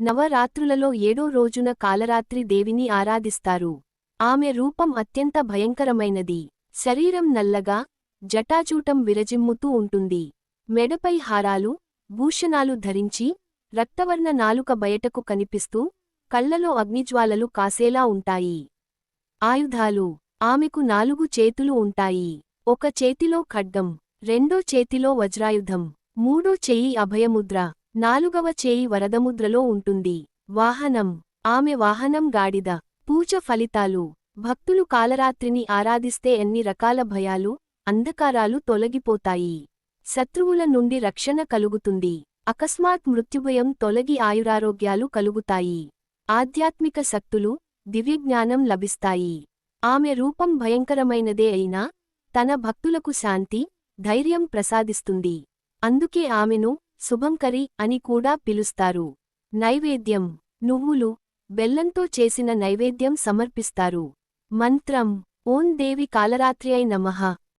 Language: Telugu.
నవరాత్రులలో ఏడో రోజున కాలరాత్రి దేవిని ఆరాధిస్తారు. ఆమె రూపం అత్యంత భయంకరమైనది. శరీరం నల్లగా జటాచూటం విరజిమ్ముతూ ఉంటుంది. మెడపై హారాలు భూషణాలు ధరించి రక్తవర్ణ నాలుక బయటకు కనిపిస్తూ కళ్ళలో అగ్నిజ్వాలలు కాసేలా ఉంటాయి. ఆయుధాలు ఆమెకు నాలుగు చేతులు ఉంటాయి. ఒక చేతిలో ఖడ్గం రెండో చేతిలో వజ్రాయుధం మూడో చెయ్యి అభయముద్ర. నాలుగవ చేయి వరదముద్రలో ఉంటుంది. వాహనం. ఆమె వాహనం గాడిద. పూజ ఫలితాలు. భక్తులు కాలరాత్రిని ఆరాధిస్తే ఎన్ని రకాల భయాలు అంధకారాలు తొలగిపోతాయి. శత్రువుల నుండి రక్షణ కలుగుతుంది. అకస్మాత్ మృత్యుభయం తొలగి ఆయురారోగ్యాలు కలుగుతాయి. ఆధ్యాత్మిక శక్తులు దివ్యజ్ఞానం లభిస్తాయి. ఆమె రూపం భయంకరమైనదే అయినా తన భక్తులకు శాంతి ధైర్యం ప్రసాదిస్తుంది. అందుకే ఆమెను శుభంకరి అని కూడా పిలుస్తారు. నైవేద్యం. నువ్వులు బెల్లంతో చేసిన నైవేద్యం సమర్పిస్తారు. మంత్రం. ఓం దేవి కాలరాత్రియై నమః.